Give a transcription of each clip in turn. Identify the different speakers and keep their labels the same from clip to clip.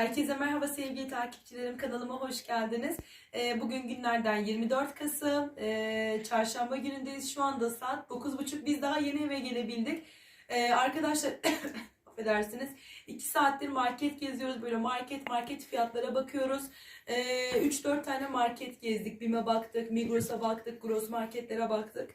Speaker 1: Herkese merhaba sevgili takipçilerim kanalıma hoş geldiniz. Ee, bugün günlerden 24 Kasım, Ee, çarşamba günündeyiz. Şu anda saat 9.30 biz daha yeni eve gelebildik. Ee, arkadaşlar affedersiniz 2 saattir market geziyoruz böyle market market fiyatlara bakıyoruz. Ee, 3-4 tane market gezdik. Bim'e baktık, Migros'a baktık, Gross marketlere baktık.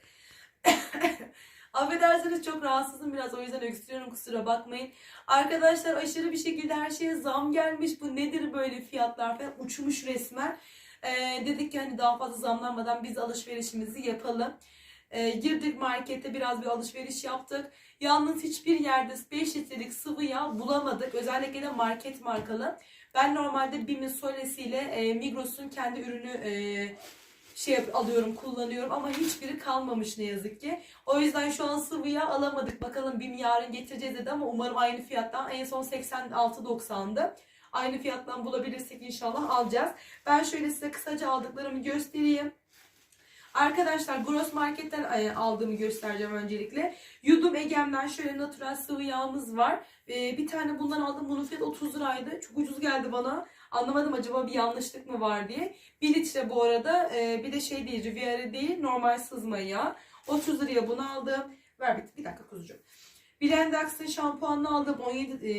Speaker 1: Affedersiniz çok rahatsızım biraz o yüzden öksürüyorum kusura bakmayın. Arkadaşlar aşırı bir şekilde her şeye zam gelmiş. Bu nedir böyle fiyatlar falan uçmuş resmen. Ee, dedik ki hani daha fazla zamlanmadan biz alışverişimizi yapalım. Ee, girdik markette biraz bir alışveriş yaptık. Yalnız hiçbir yerde 5 litrelik sıvı yağ bulamadık. Özellikle de market markalı. Ben normalde Bim'in solesiyle e, Migros'un kendi ürünü e, şey alıyorum, kullanıyorum ama hiçbiri kalmamış ne yazık ki. O yüzden şu an sıvı yağ alamadık. Bakalım BİM yarın getireceğiz dedi ama umarım aynı fiyattan. En son 86.90'dı. Aynı fiyattan bulabilirsek inşallah alacağız. Ben şöyle size kısaca aldıklarımı göstereyim. Arkadaşlar Gross Market'ten e, aldığımı göstereceğim öncelikle. Yudum Egem'den şöyle natural sıvı yağımız var. E, Bir tane bundan aldım. Bunun fiyatı 30 liraydı. Çok ucuz geldi bana. Anlamadım acaba bir yanlışlık mı var diye. 1 litre bu arada. E, Bir de şey değil, Riviera değil, normal sızma yağ. 30 liraya bunu aldım. Ver bir, bir dakika kuzucuğum. Blendax'ın şampuanını aldım. 17 e,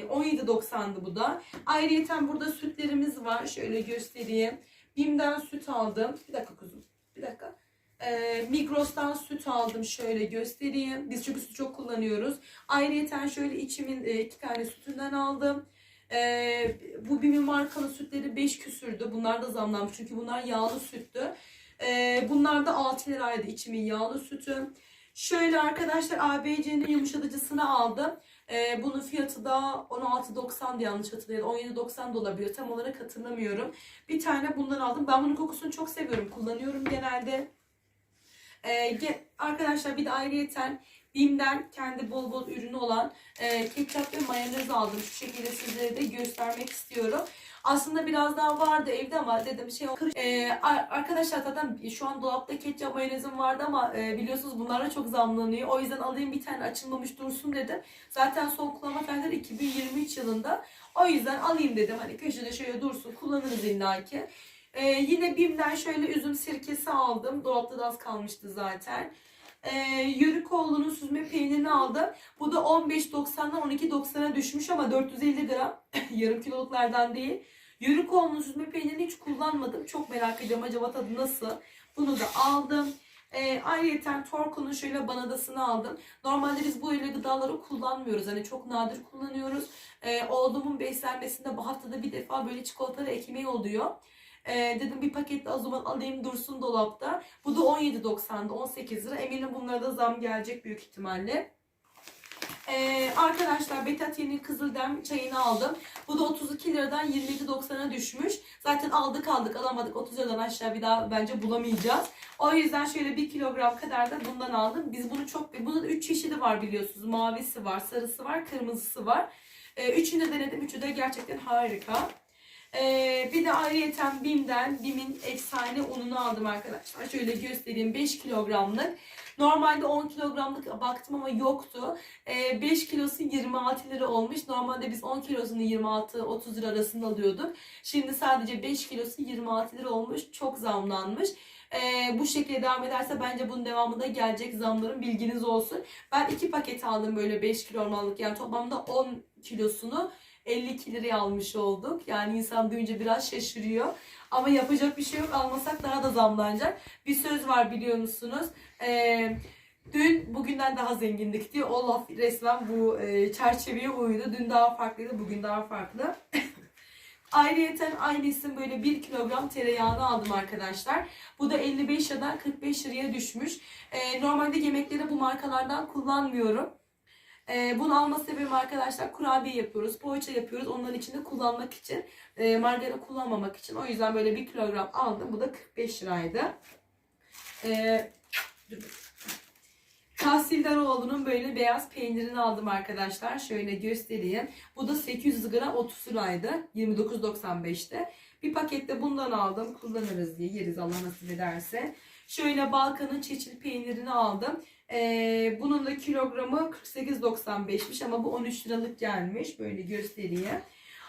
Speaker 1: 17.90'dı bu da. Ayrıyeten burada sütlerimiz var. Şöyle göstereyim. Bim'den süt aldım. Bir dakika kuzum. Bir dakika. Ee, Migros'tan süt aldım. Şöyle göstereyim. Biz çünkü süt çok kullanıyoruz. Ayrıyeten şöyle içimin e, iki tane sütünden aldım. Ee, bu Bim'in markalı sütleri 5 küsürdü. Bunlar da zamlanmış çünkü bunlar yağlı süttü. Ee, bunlar da 6 liraydı içimin yağlı sütü. Şöyle arkadaşlar ABC'nin yumuşatıcısını aldım. Ee, bunun fiyatı da 16.90'dı yanlış hatırlıyorum. 17.90 da olabilir. Tam olarak hatırlamıyorum. Bir tane bundan aldım. Ben bunun kokusunu çok seviyorum. Kullanıyorum genelde. Ge- arkadaşlar bir de ayrıyeten Bim'den kendi bol bol ürünü olan e, ketçap ve mayonez aldım. Şu şekilde sizlere de göstermek istiyorum. Aslında biraz daha vardı evde ama dedim şey e, ar- arkadaşlar zaten şu an dolapta ketçap mayonezim vardı ama e, biliyorsunuz bunlar da çok zamlanıyor. O yüzden alayım bir tane açılmamış dursun dedim. Zaten son kullanma tarihleri 2023 yılında. O yüzden alayım dedim. Hani köşede şöyle dursun kullanırız illaki. Ee, yine Bim'den şöyle üzüm sirkesi aldım. Dolapta da az kalmıştı zaten. Ee, Yörükoğlu'nun süzme peynirini aldım. Bu da 15.90'dan 12.90'a düşmüş ama 450 gram. Yarım kiloluklardan değil. Yörükoğlu'nun süzme peynirini hiç kullanmadım. Çok merak ediyorum acaba tadı nasıl. Bunu da aldım. Ee, ayrıca Torko'nun şöyle banadasını aldım. Normalde biz bu öyle gıdaları kullanmıyoruz. Hani çok nadir kullanıyoruz. Ee, oğlumun beslenmesinde bu haftada bir defa böyle çikolatalı ekmeği oluyor. Ee, dedim bir paket de o zaman alayım dursun dolapta. Bu da 17.90'da 18 lira. Eminim bunlara da zam gelecek büyük ihtimalle. Ee, arkadaşlar Betatiye'nin Kızıldem çayını aldım. Bu da 32 liradan 27.90'a düşmüş. Zaten aldık aldık alamadık 30 liradan aşağı bir daha bence bulamayacağız. O yüzden şöyle 1 kilogram kadar da bundan aldım. Biz bunu çok, bunun 3 çeşidi var biliyorsunuz. Mavisi var, sarısı var, kırmızısı var. Ee, üçünü de denedim. Üçü de gerçekten harika. Ee, bir de ayrıyeten Bim'den Bim'in efsane ununu aldım arkadaşlar. Şöyle göstereyim 5 kilogramlık. Normalde 10 kilogramlık baktım ama yoktu. Ee, 5 kilosu 26 lira olmuş. Normalde biz 10 kilosunu 26-30 lira arasında alıyorduk. Şimdi sadece 5 kilosu 26 lira olmuş. Çok zamlanmış. Ee, bu şekilde devam ederse bence bunun devamında gelecek zamların bilginiz olsun. Ben 2 paket aldım böyle 5 kilogramlık. Yani toplamda 10 kilosunu 52 liraya almış olduk. Yani insan duyunca biraz şaşırıyor. Ama yapacak bir şey yok. Almasak daha da zamlanacak. Bir söz var biliyor musunuz? Ee, dün bugünden daha zengindik diyor. O laf resmen bu e, çerçeveye uydu. Dün daha farklıydı, bugün daha farklı. Ayrıyeten aynı isim böyle 1 kilogram tereyağını aldım arkadaşlar. Bu da 55 liradan 45 liraya düşmüş. Ee, normalde yemekleri bu markalardan kullanmıyorum. Ee, bunu alma sebebim arkadaşlar kurabiye yapıyoruz, poğaça yapıyoruz. Onların içinde kullanmak için, e, margarin kullanmamak için. O yüzden böyle 1 kilogram aldım. Bu da 45 liraydı. Ee, dur. Tahsildaroğlu'nun böyle beyaz peynirini aldım arkadaşlar. Şöyle göstereyim. Bu da 800 gram 30 liraydı. 29.95'te. Bir pakette bundan aldım. Kullanırız diye yeriz Allah nasip ederse. Şöyle Balkan'ın çeçil peynirini aldım. Ee, bunun da kilogramı 48.95'miş ama bu 13 liralık gelmiş. Böyle göstereyim.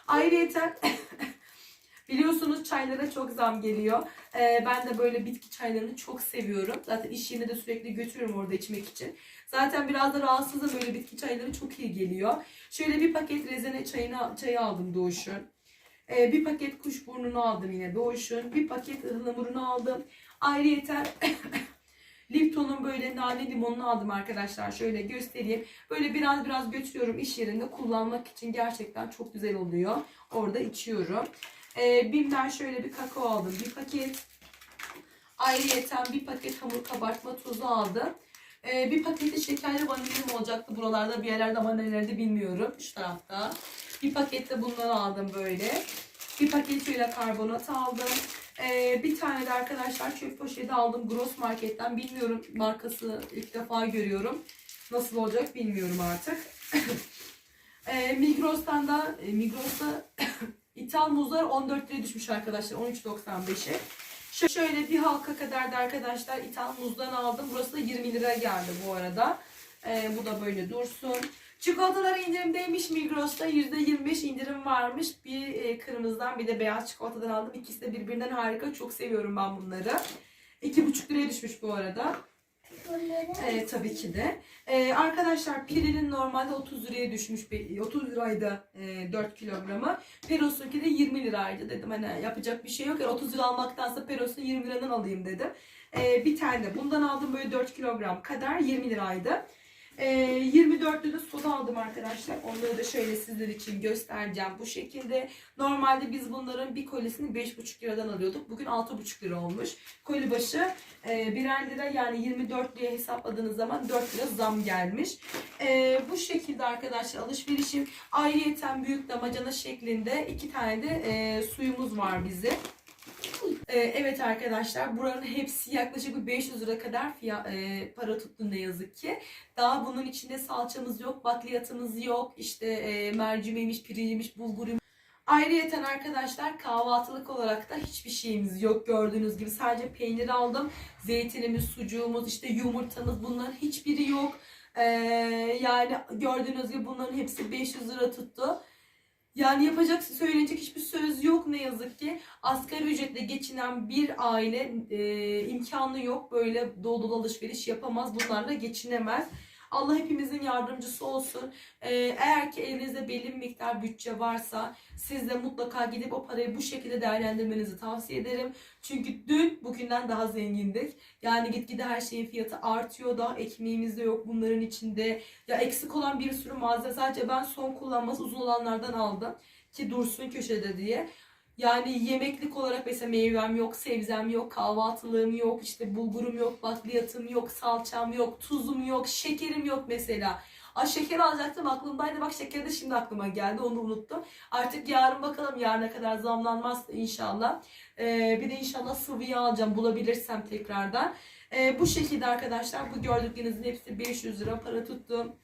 Speaker 1: Ayrıyeten biliyorsunuz çaylara çok zam geliyor. Ee, ben de böyle bitki çaylarını çok seviyorum. Zaten iş yerine de sürekli götürüyorum orada içmek için. Zaten biraz da rahatsızım böyle bitki çayları çok iyi geliyor. Şöyle bir paket rezene çayını, çayı aldım Doğuş'un. Ee, bir paket kuşburnunu aldım yine Doğuş'un. Bir paket ıhlamurunu aldım. Ayrıyeten Lipton'un böyle nane limonunu aldım arkadaşlar. Şöyle göstereyim. Böyle biraz biraz götürüyorum iş yerinde kullanmak için gerçekten çok güzel oluyor. Orada içiyorum. Ee, Bim'den şöyle bir kakao aldım. Bir paket. Ayrıyeten bir paket hamur kabartma tozu aldım. Ee, bir paketi şekerli vanilyam olacaktı. Buralarda bir yerlerde ama nelerde bilmiyorum. Şu tarafta. Bir paket de bundan aldım böyle. Bir paket şöyle karbonat aldım. Ee, bir tane de arkadaşlar çöp poşeti aldım Gross Market'ten. Bilmiyorum markası ilk defa görüyorum. Nasıl olacak bilmiyorum artık. ee, Migros'tan da e, Migros'ta ithal muzlar 14 liraya düşmüş arkadaşlar. 13.95'e. Şö- Şöyle bir halka kadar da arkadaşlar ithal muzdan aldım. Burası da 20 lira geldi bu arada. Ee, bu da böyle dursun. Çikolatalar indirimdeymiş Migros'ta. %25 indirim varmış. Bir e, kırmızıdan bir de beyaz çikolatadan aldım. İkisi de birbirinden harika. Çok seviyorum ben bunları. 2,5 liraya düşmüş bu arada. Ee, tabii ki de. Ee, arkadaşlar Piril'in normalde 30 liraya düşmüş. bir- 30 liraydı e, 4 kilogramı. Peros'unki de 20 liraydı dedim. Hani yapacak bir şey yok. Yani 30 lira almaktansa Peros'u 20 liradan alayım dedim. Ee, bir tane bundan aldım böyle 4 kilogram kadar 20 liraydı. Ee, 24'lü de aldım arkadaşlar. Onları da şöyle sizler için göstereceğim bu şekilde. Normalde biz bunların bir kolisini 5,5 liradan alıyorduk. Bugün 6,5 lira olmuş. Koli başı e, birer lira yani 24 liraya hesapladığınız zaman 4 lira zam gelmiş. E, bu şekilde arkadaşlar alışverişim. Ayrıyeten büyük damacana şeklinde iki tane de e, suyumuz var bizim. E, evet arkadaşlar buranın hepsi yaklaşık bir 500 lira kadar fiyat, e, para tuttu ne yazık ki. Daha bunun içinde salçamız yok, bakliyatımız yok, işte e, mercimeğiymiş, pirinciymiş, bulguruymuş. Ayrıyeten arkadaşlar kahvaltılık olarak da hiçbir şeyimiz yok gördüğünüz gibi. Sadece peynir aldım. Zeytinimiz, sucuğumuz, işte yumurtamız bunların hiçbiri yok. Ee, yani gördüğünüz gibi bunların hepsi 500 lira tuttu. Yani yapacak, söylenecek hiçbir söz yok ne yazık ki. Asgari ücretle geçinen bir aile e, imkanı yok. Böyle dolu dolu alışveriş yapamaz. Bunlarla geçinemez. Allah hepimizin yardımcısı olsun. Ee, eğer ki elinizde belli bir miktar bütçe varsa siz de mutlaka gidip o parayı bu şekilde değerlendirmenizi tavsiye ederim. Çünkü dün bugünden daha zengindik. Yani gitgide her şeyin fiyatı artıyor da ekmeğimiz de yok bunların içinde. Ya eksik olan bir sürü malzeme sadece ben son kullanması uzun olanlardan aldım. Ki dursun köşede diye. Yani yemeklik olarak mesela meyvem yok, sebzem yok, kahvaltılığım yok, işte bulgurum yok, bakliyatım yok, salçam yok, tuzum yok, şekerim yok mesela. Ay şeker alacaktım aklımdaydı bak şeker de şimdi aklıma geldi onu unuttum. Artık yarın bakalım yarına kadar zamlanmaz inşallah. Ee, bir de inşallah sıvı yağ alacağım bulabilirsem tekrardan. Ee, bu şekilde arkadaşlar bu gördüklerinizin hepsi 500 lira para tuttu.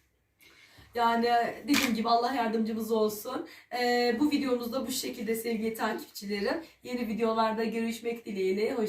Speaker 1: Yani dediğim gibi Allah yardımcımız olsun. Ee, bu videomuzda bu şekilde sevgili takipçilerim. Yeni videolarda görüşmek dileğiyle. Hoş